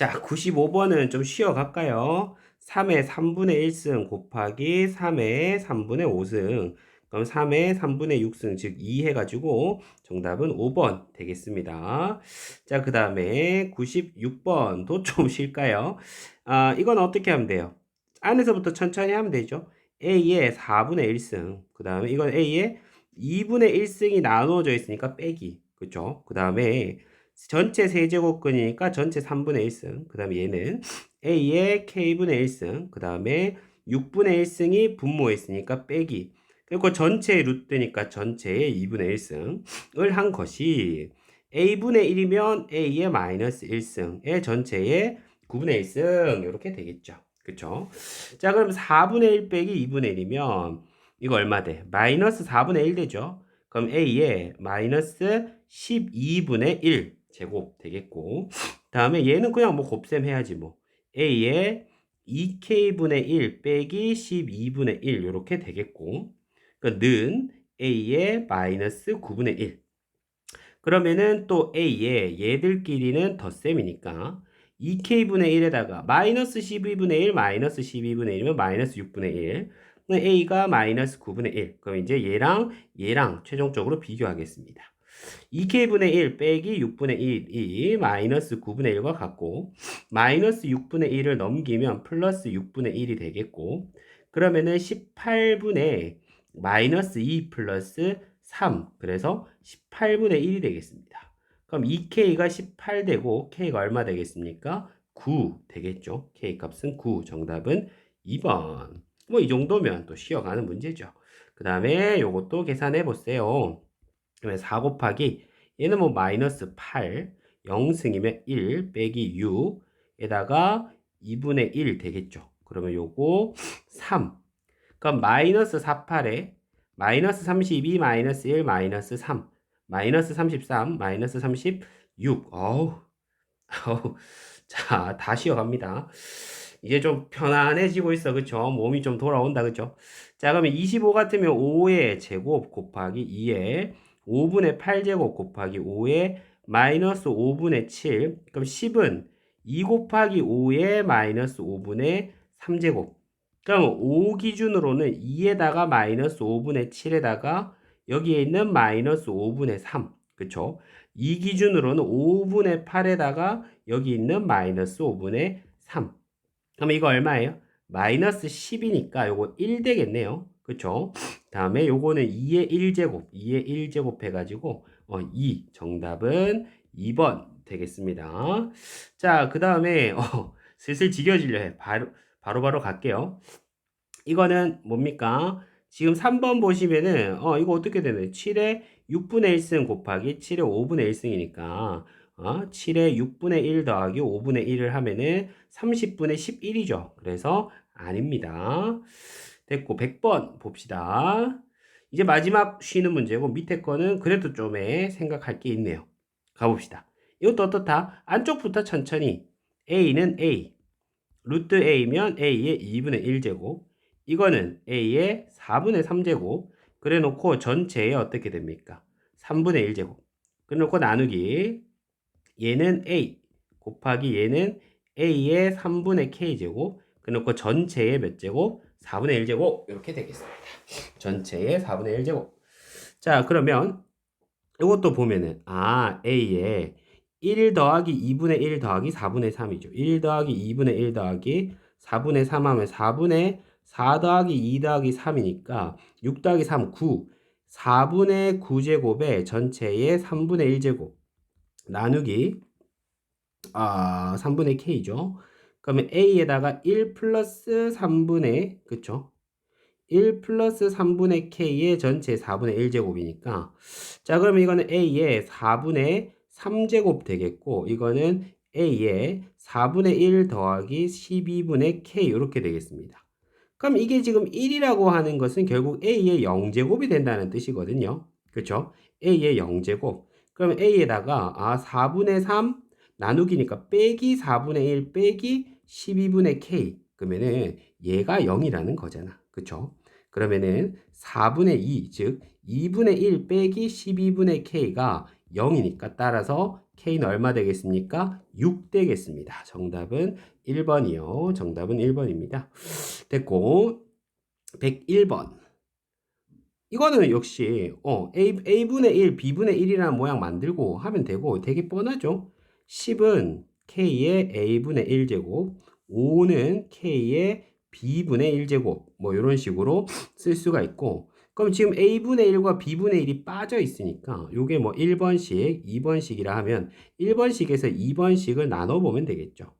자, 95번은 좀 쉬어갈까요? 3의 3분의 1승 곱하기 3의 3분의 5승. 그럼 3의 3분의 6승, 즉 2 해가지고 정답은 5번 되겠습니다. 자, 그 다음에 96번도 좀 쉴까요? 아, 이건 어떻게 하면 돼요? 안에서부터 천천히 하면 되죠. A의 4분의 1승. 그 다음에 이건 A의 2분의 1승이 나누어져 있으니까 빼기. 그쵸? 그 다음에 전체 세제곱근이니까 전체 3분의 1승. 그 다음에 얘는 A의 K분의 1승. 그 다음에 6분의 1승이 분모에 있으니까 빼기. 그리고 전체 루트니까 전체의 2분의 1승을 한 것이 A분의 1이면 A의 마이너스 1승의 전체의 9분의 1승. 이렇게 되겠죠. 그쵸? 자, 그럼 4분의 1 빼기 2분의 1이면 이거 얼마 돼? 마이너스 4분의 1 되죠? 그럼 A의 마이너스 12분의 1 제곱 되겠고. 다음에 얘는 그냥 뭐 곱셈 해야지 뭐. A의 2K분의 1 빼기 12분의 1 이렇게 되겠고. 그러니까 는 A의 마이너스 9분의 1 그러면은 또 A의 얘들끼리는 덧셈이니까 2K분의 1에다가 마이너스 12분의 1 마이너스 12분의 1이면 마이너스 6분의 1 A가 마이너스 9분의 1 그럼 이제 얘랑 얘랑 최종적으로 비교하겠습니다 2K분의 1 빼기 6분의 1이 마이너스 9분의 1과 같고 마이너스 6분의 1을 넘기면 플러스 6분의 1이 되겠고 그러면은 18분의 마이너스 2 플러스 3 그래서 18분의 1이 되겠습니다. 그럼 2K가 18 되고 K가 얼마 되겠습니까? 9 되겠죠. K 값은 9 정답은 2번 뭐 이 정도면 또 쉬어가는 문제죠. 그 다음에 요것도 계산해 보세요. 그러면 4 곱하기 얘는 뭐 마이너스 8 0승이면 1 빼기 6에다가 2분의 1 되겠죠. 그러면 요거 3 그럼 마이너스 48에 마이너스 32 마이너스 1 마이너스 3 마이너스 33 마이너스 36 어우 어우. 자다 쉬어갑니다. 이제 좀 편안해지고 있어. 그쵸? 몸이 좀 돌아온다. 그쵸? 자 그러면 25 같으면 5의 제곱 곱하기 2의 5분의 8제곱 곱하기 5의 마이너스 5분의 7 그럼 10은 2 곱하기 5의 마이너스 5분의 3제곱. 그럼 5 기준으로는 2에다가 마이너스 5분의 7에다가 여기에 있는 마이너스 5분의 3 그쵸? 2 기준으로는 5분의 8에다가 여기 있는 마이너스 5분의 3 그럼 이거 얼마예요? 마이너스 10이니까 요거 1 되겠네요 그쵸 다음에 요거는 2의 1제곱, 2의 1제곱 해가지고 어, 2 정답은 2번 되겠습니다. 자, 그 다음에 어, 슬슬 지겨지려 해. 바로 바로 바로 갈게요. 이거는 뭡니까? 지금 3번 보시면은 어 이거 어떻게 되나요? 7의 6분의 1승 곱하기 7의 5분의 1승이니까 어, 7의 6분의 1 더하기 5분의 1을 하면은 30분의 11이죠. 그래서 아닙니다. 됐고 100번 봅시다. 이제 마지막 쉬는 문제고 밑에 거는 그래도 좀 생각할 게 있네요. 가봅시다. 이것도 어떻다? 안쪽부터 천천히 a는 a 루트 a면 a의 2분의 1제곱 이거는 a의 4분의 3제곱 그래 놓고 전체에 어떻게 됩니까? 3분의 1제곱 그래 놓고 나누기 얘는 a 곱하기 얘는 a의 3분의 k제곱 그래 놓고 전체의 몇 제곱? 4분의 1제곱 이렇게 되겠습니다. 전체의 4분의 1제곱. 자 그러면 이것도 보면은 아 A에 1 더하기 2분의 1 더하기 4분의 3이죠. 1 더하기 2분의 1 더하기 4분의 3 하면 4분의 4 더하기 2 더하기 3이니까 6 더하기 3 9 4분의 9제곱에 전체의 3분의 1제곱 나누기 아 3분의 k죠. 그러면 a에다가 1 플러스 3분의 그쵸? 1 플러스 3분의 k의 전체 4분의 1제곱이니까 자 그러면 이거는 a의 4분의 3제곱 되겠고 이거는 a의 4분의 1 더하기 12분의 k 이렇게 되겠습니다. 그럼 이게 지금 1이라고 하는 것은 결국 a의 0제곱이 된다는 뜻이거든요. 그렇죠? a의 0제곱. 그럼 a에다가 아 4분의 3 나누기니까 빼기 4분의 1 빼기 12분의 k 그러면은 얘가 0이라는 거잖아. 그쵸? 그러면은 4분의 2, 즉 2분의 1 빼기 12분의 k가 0이니까 따라서 K는 얼마 되겠습니까? 6 되겠습니다. 정답은 1번이요. 정답은 1번입니다. 됐고 101번. 이거는 역시 어, A, A분의 1, B분의 1이라는 모양 만들고 하면 되고 되게 뻔하죠. 10은 K의 A분의 1제곱, 5는 K의 B분의 1제곱 뭐 이런 식으로 쓸 수가 있고 그럼 지금 A분의 1과 B분의 1이 빠져 있으니까 요게 뭐 1번씩, 2번씩이라 하면 1번씩에서 2번씩을 나눠보면 되겠죠.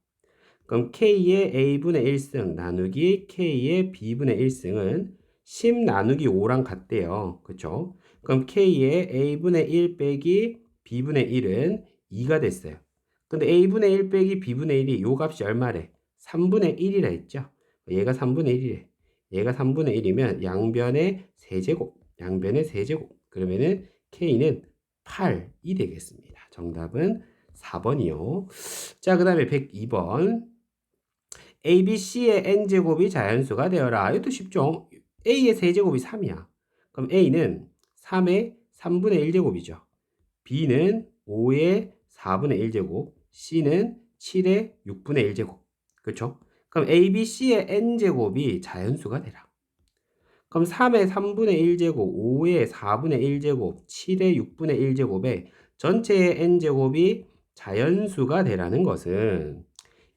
그럼 K의 A분의 1승 나누기 K의 B분의 1승은 10 나누기 5랑 같대요. 그쵸? 그럼 K의 A분의 1 빼기 B분의 1은 2가 됐어요. 근데 A분의 1 빼기 B분의 1이 요 값이 얼마래? 3분의 1이라 했죠? 얘가 3분의 1이래. 얘가 3분의 1이면 양변의 세제곱, 양변의 세제곱. 그러면은 K는 8이 되겠습니다. 정답은 4번이요. 자, 그 다음에 102번. ABC의 n제곱이 자연수가 되어라. 이것도 쉽죠? A의 세제곱이 3이야. 그럼 A는 3의 3분의 1제곱이죠. B는 5의 4분의 1제곱, C는 7의 6분의 1제곱. 그렇죠? 그럼 ABC의 n제곱이 자연수가 되라. 그럼 3의 3분의 1제곱, 5의 4분의 1제곱, 7의 6분의 1제곱에 전체의 n제곱이 자연수가 되라는 것은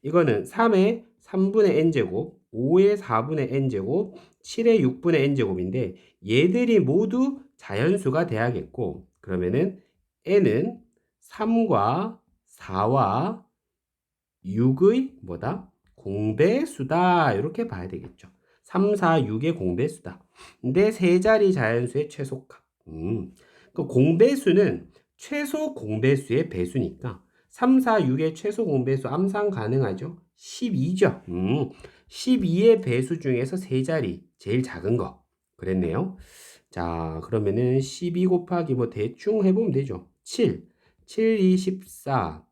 이거는 3의 3분의 n제곱, 5의 4분의 n제곱, 7의 6분의 n제곱인데 얘들이 모두 자연수가 돼야겠고 그러면은 n은 3과 4와 6의 뭐다? 공배수다. 이렇게 봐야 되겠죠. 3, 4, 6의 공배수다. 근데 세 자리 자연수의 최소값. 음. 그 공배수는 최소 공배수의 배수니까 3, 4, 6의 최소 공배수 암산 가능하죠? 12죠. 음. 12의 배수 중에서 세 자리 제일 작은 거. 그랬네요. 자, 그러면은 12 곱하기 뭐 대충 해보면 되죠. 7. 7, 2, 14.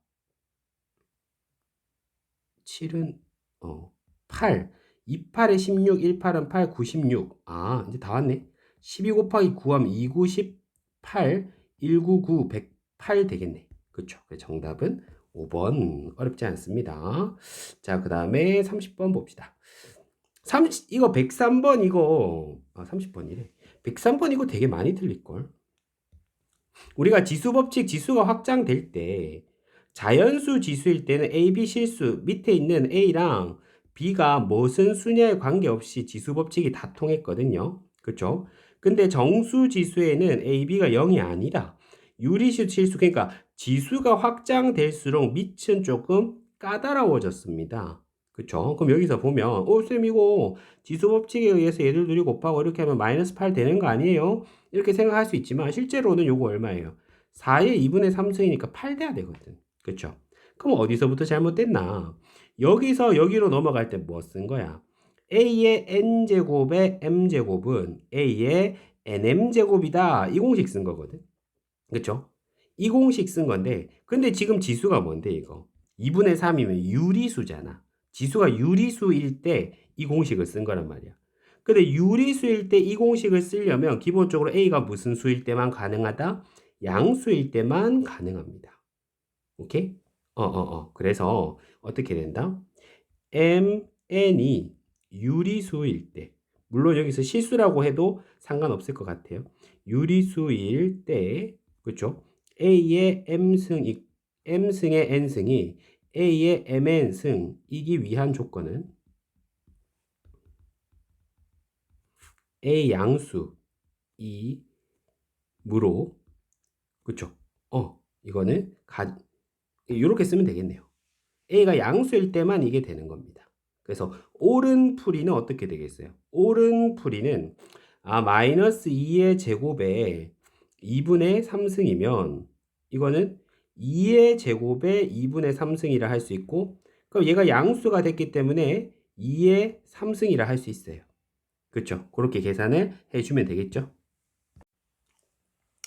7은 어, 8. 28에 16, 18은 8, 96. 아, 이제 다 왔네. 12 곱하기 9하면 2, 9, 18, 199, 108 되겠네. 그쵸. 정답은 5번. 어렵지 않습니다. 자, 그 다음에 30번 봅시다. 30, 이거 103번 이거, 아, 30번이래. 103번 이거 되게 많이 틀릴걸. 우리가 지수 법칙, 지수가 확장될 때, 자연수 지수일 때는 A, B 실수, 밑에 있는 A랑 B가 무슨 수냐에 관계없이 지수 법칙이 다 통했거든요. 그쵸? 근데 정수 지수에는 A, B가 0이 아니다. 유리수 실수, 그러니까 지수가 확장될수록 밑은 조금 까다로워졌습니다. 그쵸? 그럼 여기서 보면, 어, 쌤, 이거 지수 법칙에 의해서 얘들 둘이 곱하고 이렇게 하면 마이너스 8 되는 거 아니에요? 이렇게 생각할 수 있지만, 실제로는 요거 얼마예요? 4의 2분의 3승이니까 8 돼야 되거든. 그쵸? 그럼 어디서부터 잘못됐나? 여기서 여기로 넘어갈 때 뭐 쓴 거야? A의 n제곱의 m제곱은 A의 nm제곱이다. 이 공식 쓴 거거든. 그쵸? 이 공식 쓴 건데, 근데 지금 지수가 뭔데, 이거? 2분의 3이면 유리수잖아. 지수가 유리수일 때 이 공식을 쓴 거란 말이야. 근데 유리수일 때 이 공식을 쓰려면 기본적으로 A가 무슨 수일 때만 가능하다? 양수일 때만 가능합니다. 오케이? 어, 어, 어. 그래서 어떻게 된다? m, n이 유리수일 때, 물론 여기서 실수라고 해도 상관없을 것 같아요. 유리수일 때, 그렇죠? A의 m승, m승의 n승이 A의 mn승이기 위한 조건은 A 양수 이 무로 그쵸? 어 이거는 가 이렇게 쓰면 되겠네요. A가 양수일 때만 이게 되는 겁니다. 그래서 오른 풀이는 어떻게 되겠어요? 오른 풀이는 아 마이너스 2의 제곱에 2분의 3승이면 이거는 2의 제곱에 2분의 3승이라 할 수 있고 그럼 얘가 양수가 됐기 때문에 2의 3승이라 할 수 있어요. 그렇죠? 그렇게 계산을 해주면 되겠죠?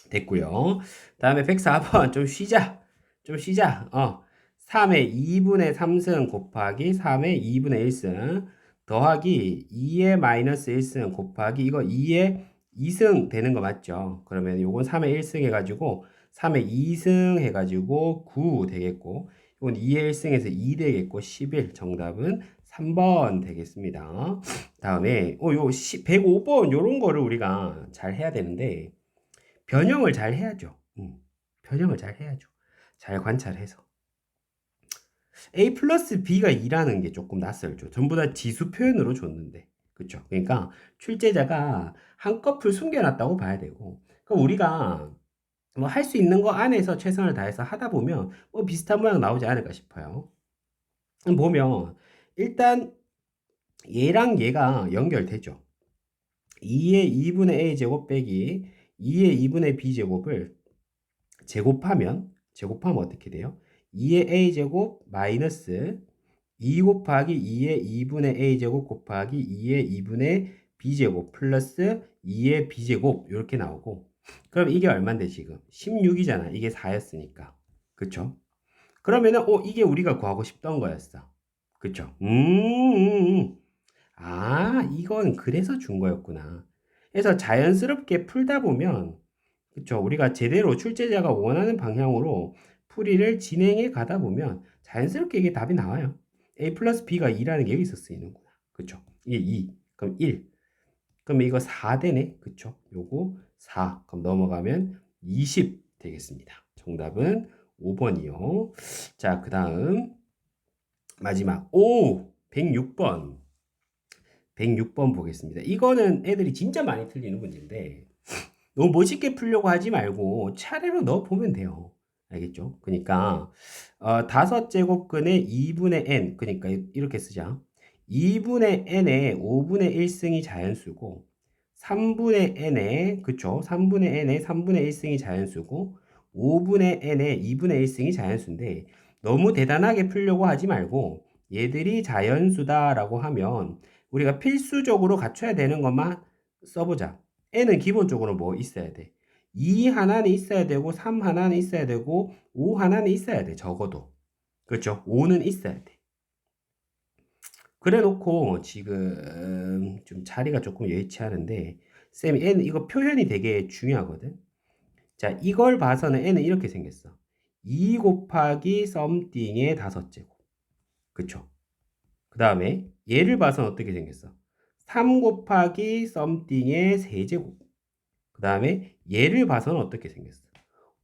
됐고요. 다음에 104번 좀 쉬자. 좀 쉬자. 어. 3의 2분의 3승 곱하기 3의 2분의 1승 더하기 2의 마이너스 1승 곱하기 이거 2의 2승 되는 거 맞죠? 그러면 요건 3의 1승 해가지고 3의 2승 해가지고 9 되겠고 이건 2의 1승에서 2 되겠고 11 정답은 3번 되겠습니다. 다음에 어, 요 105번 요런 거를 우리가 잘 해야 되는데 변형을 잘 해야죠. 음, 변형을 잘 해야죠. 잘 관찰해서 A 플러스 B가 2라는 게 조금 낯설죠. 전부 다 지수 표현으로 줬는데 그렇죠. 그러니까 출제자가 한꺼풀 숨겨놨다고 봐야 되고 그럼 우리가 뭐 할 수 있는 거 안에서 최선을 다해서 하다 보면 뭐 비슷한 모양 나오지 않을까 싶어요. 보면 일단 얘랑 얘가 연결되죠. 2의 2분의 a 제곱 빼기 2의 2분의 b 제곱을 제곱하면 제곱하면 어떻게 돼요? 2의 a 제곱 마이너스 2 곱하기 2의 2분의 a 제곱 곱하기 2의 2분의 b 제곱 플러스 2의 b 제곱 이렇게 나오고 그럼 이게 얼마인데 지금 16이잖아 이게 4였으니까 그쵸? 그러면은 어 이게 우리가 구하고 싶던 거였어 그쵸? 음, 음, 음. 아 이건 그래서 준 거였구나. 그래서 자연스럽게 풀다 보면 그쵸? 우리가 제대로 출제자가 원하는 방향으로 풀이를 진행해 가다 보면 자연스럽게 이게 답이 나와요. A 플러스 b가 2라는 게 여기서 쓰이는구나. 그쵸? 이게 2 그럼 1 그럼 이거 4 되네? 그쵸? 요거 4 그럼 넘어가면 20 되겠습니다. 정답은 5번이요. 자 그 다음 마지막. 오 106번. 106번 보겠습니다. 이거는 애들이 진짜 많이 틀리는 문제인데 너무 멋있게 풀려고 하지 말고 차례로 넣어 보면 돼요. 알겠죠? 그러니까 어, 다섯 제곱근의 2분의 n 그러니까 이렇게 쓰자. 2분의 n의 5분의 1승이 자연수고 3분의 n의 그쵸? 3분의 n의 3분의 1승이 자연수고 5분의 n의 2분의 1승이 자연수인데 너무 대단하게 풀려고 하지 말고 얘들이 자연수다라고 하면 우리가 필수적으로 갖춰야 되는 것만 써보자. n은 기본적으로 뭐 있어야 돼? 2 하나는 있어야 되고 3 하나는 있어야 되고 5 하나는 있어야 돼. 적어도. 그렇죠? 5는 있어야 돼. 그래 놓고 지금 좀 자리가 조금 여의치 않은데 쌤이 n 이거 표현이 되게 중요하거든. 자, 이걸 봐서는 n은 이렇게 생겼어. 2 곱하기 썸띵의 다섯 제곱. 그쵸? 그 다음에 얘를 봐서는 어떻게 생겼어? 3 곱하기 썸띵의 세제곱. 그 다음에 얘를 봐서는 어떻게 생겼어?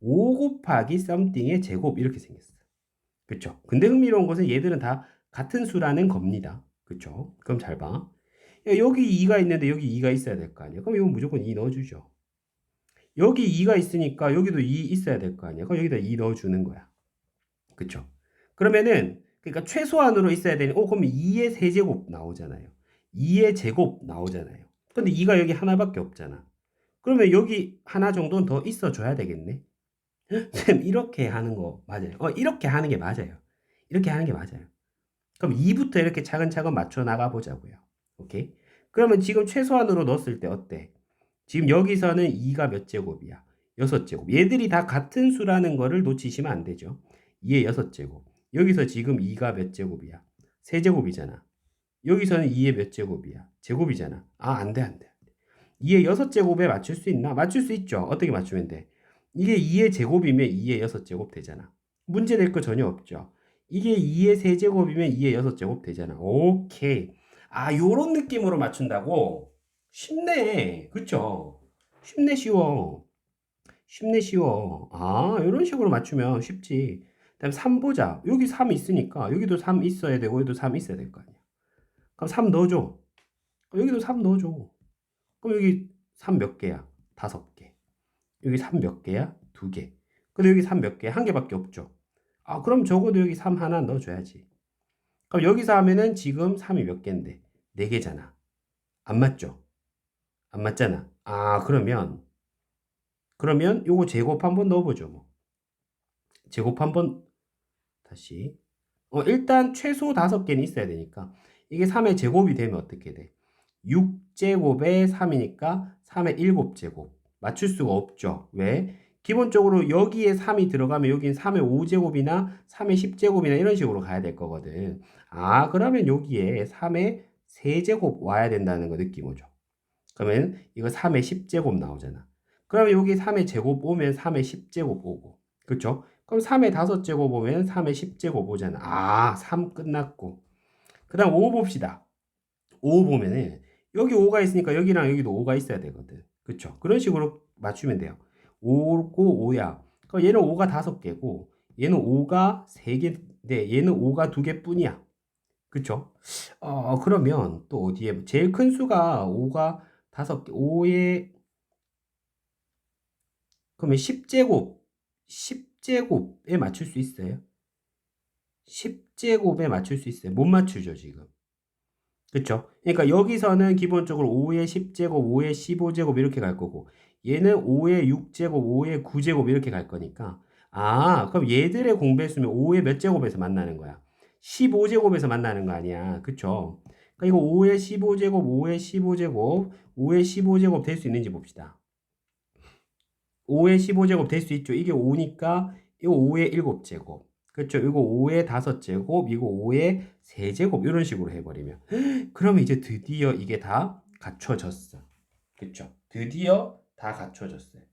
5 곱하기 썸띵의 제곱 이렇게 생겼어. 그쵸? 근데 흥미로운 것은 얘들은 다 같은 수라는 겁니다. 그쵸? 그럼 잘 봐. 야, 여기 2가 있는데 여기 2가 있어야 될 거 아니야? 그럼 이건 무조건 2 넣어주죠. 여기 2가 있으니까 여기도 2 있어야 될 거 아니야? 그럼 여기다 2 넣어주는 거야. 그쵸? 그러면은 그러니까 최소한으로 있어야 되니, 어, 그럼 2의 세제곱 나오잖아요. 2의 제곱 나오잖아요. 근데 2가 여기 하나밖에 없잖아. 그러면 여기 하나 정도는 더 있어 줘야 되겠네. 쌤, 이렇게 하는 거 맞아요. 어, 이렇게 하는 게 맞아요. 이렇게 하는 게 맞아요. 그럼 2부터 이렇게 차근차근 맞춰 나가 보자고요. 오케이? 그러면 지금 최소한으로 넣었을 때 어때? 지금 여기서는 2가 몇 제곱이야? 6제곱. 얘들이 다 같은 수라는 거를 놓치시면 안 되죠. 2의 6제곱. 여기서 지금 2가 몇 제곱이야? 3제곱이잖아. 여기서는 2의 몇 제곱이야? 제곱이잖아. 아, 안 돼, 안 돼. 2의 6제곱에 맞출 수 있나? 맞출 수 있죠. 어떻게 맞추면 돼? 이게 2의 제곱이면 2의 6제곱 되잖아. 문제 될 거 전혀 없죠. 이게 2의 세제곱이면 2의 6제곱 되잖아. 오케이. 아, 요런 느낌으로 맞춘다고? 쉽네. 그쵸? 쉽네, 쉬워. 쉽네, 쉬워. 아, 요런 식으로 맞추면 쉽지. 다음 3 보자. 여기 3 있으니까 여기도 3 있어야 되고 여기도 3 있어야 될 거 아니야. 그럼 3 넣어줘. 여기도 3 넣어줘. 그럼 여기 3 몇 개야? 5개. 여기 3 몇 개야? 2개. 근데 여기 3 몇 개야? 한 개밖에 없죠. 아, 그럼 적어도 여기 3 하나 넣어줘야지. 그럼 여기서 하면은 지금 3이 몇 개인데? 4개잖아. 안 맞죠? 안 맞잖아. 아, 그러면, 그러면 요거 제곱 한번 넣어보죠, 뭐. 제곱 한번, 다시. 어, 일단 최소 5개는 있어야 되니까. 이게 3의 제곱이 되면 어떻게 돼? 6제곱에 3이니까 3의 7제곱. 맞출 수가 없죠. 왜? 기본적으로 여기에 3이 들어가면 여기는 3의 5제곱이나 3의 10제곱이나 이런 식으로 가야 될 거거든. 아, 그러면 여기에 3의 3제곱 와야 된다는 거 느낌 오죠. 그러면 이거 3의 10제곱 나오잖아. 그러면 여기 3의 제곱 오면 3의 10제곱 오고. 그쵸? 그럼 3의 5제곱 오면 3의 10제곱 오잖아. 아, 3 끝났고. 그 다음 5 봅시다. 5 보면은 여기 5가 있으니까 여기랑 여기도 5가 있어야 되거든. 그쵸? 그런 식으로 맞추면 돼요. 5고 5야. 그럼 얘는 5가 5개고 얘는 5가 3개인데 얘는 5가 2개 뿐이야. 그쵸? 어, 그러면 또 어디에 제일 큰 수가 5가 5개, 5에 그러면 10제곱, 10제곱에 맞출 수 있어요? 10제곱에 맞출 수 있어요? 못 맞추죠, 지금. 그쵸? 그러니까 여기서는 기본적으로 5의 10제곱, 5의 15제곱 이렇게 갈 거고 얘는 5의 6제곱, 5의 9제곱 이렇게 갈 거니까 아, 그럼 얘들의 공배수면 5의 몇 제곱에서 만나는 거야? 15제곱에서 만나는 거 아니야. 그쵸? 그러니까 이거 5의 15제곱, 5의 15제곱, 5의 15제곱 될 수 있는지 봅시다. 5의 15제곱 될 수 있죠. 이게 5니까 이거 5의 7제곱. 그렇죠. 이거 5의 5제곱, 이거 5의 3제곱 이런 식으로 해버리면 그러면 이제 드디어 이게 다 갖춰졌어. 그렇죠. 드디어 다 갖춰졌어요.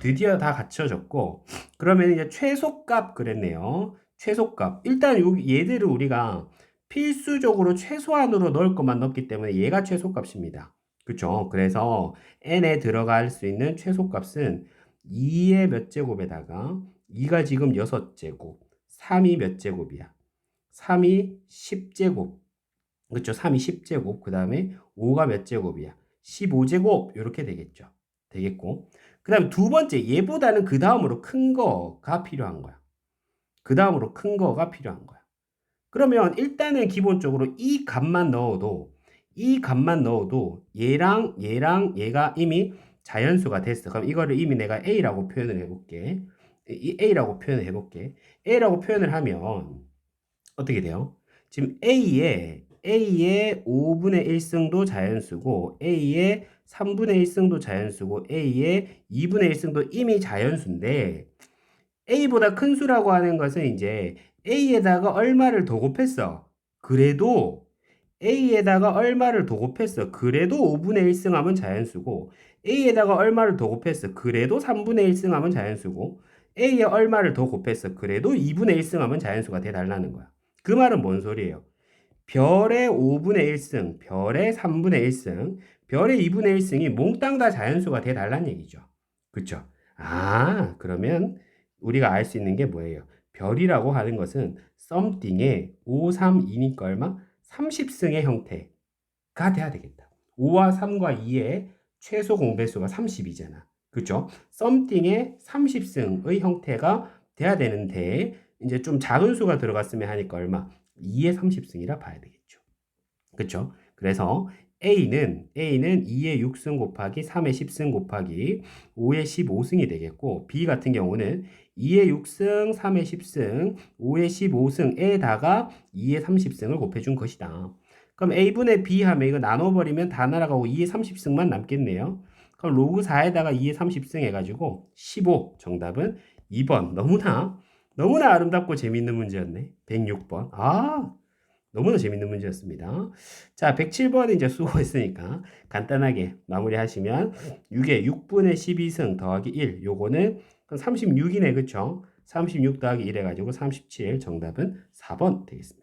드디어 다 갖춰졌고 그러면 이제 최소값 그랬네요. 최소값. 일단 여기 얘들을 우리가 필수적으로 최소한으로 넣을 것만 넣기 때문에 얘가 최소값입니다. 그렇죠. 그래서 n에 들어갈 수 있는 최소값은 2의 몇 제곱에다가 2가 지금 6제곱, 3이 몇 제곱이야? 3이 10제곱. 그렇죠? 3이 10제곱. 그 다음에 5가 몇 제곱이야? 15제곱. 이렇게 되겠죠. 되겠고. 그 다음에 두 번째, 얘보다는 그 다음으로 큰 거가 필요한 거야. 그 다음으로 큰 거가 필요한 거야. 그러면 일단은 기본적으로 이 값만 넣어도 이 값만 넣어도 얘랑 얘랑 얘가 이미 자연수가 됐어. 그럼 이거를 이미 내가 A라고 표현을 해볼게. 이 A라고 표현을 해볼게. A라고 표현을 하면 어떻게 돼요? 지금 A의 A의 5분의 1승도 자연수고 A의 3분의 1승도 자연수고 A의 2분의 1승도 이미 자연수인데 A보다 큰 수라고 하는 것은 이제 A에다가 얼마를 더 곱했어. 그래도 A에다가 얼마를 더 곱했어. 그래도 5분의 1승 하면 자연수고 A에다가 얼마를 더 곱했어. 그래도 3분의 1승 하면 자연수고 A에 얼마를 더 곱했어. 그래도 2분의 1승 하면 자연수가 돼달라는 거야. 그 말은 뭔 소리예요? 별의 5분의 1승, 별의 3분의 1승, 별의 2분의 1승이 몽땅 다 자연수가 돼달라는 얘기죠. 그쵸? 아, 그러면 우리가 알 수 있는 게 뭐예요? 별이라고 하는 것은 something의 5, 3, 2니까 얼마? 30승의 형태가 돼야 되겠다. 5와 3과 2의 최소 공배수가 30이잖아. 그죠? something의 30승의 형태가 돼야 되는데 이제 좀 작은 수가 들어갔으면 하니까 얼마? 2의 30승이라 봐야 되겠죠. 그렇죠? 그래서 A는 A는 2의 6승 곱하기 3의 10승 곱하기 5의 15승이 되겠고 B 같은 경우는 2의 6승, 3의 10승, 5의 15승에다가 2의 30승을 곱해준 것이다. 그럼 A분의 B 하면 이거 나눠버리면 다 날아가고 2의 30승만 남겠네요. 그럼 로그 4에다가 2의 30승 해가지고 15 정답은 2번 너무나 너무나 아름답고 재밌는 문제였네. 106번. 아 너무나 재밌는 문제였습니다. 자, 107번은 이제 수고했으니까 간단하게 마무리하시면 6에 6분의 12승 더하기 1 요거는 36이네 그쵸? 36 더하기 1 해가지고 37 정답은 4번 되겠습니다.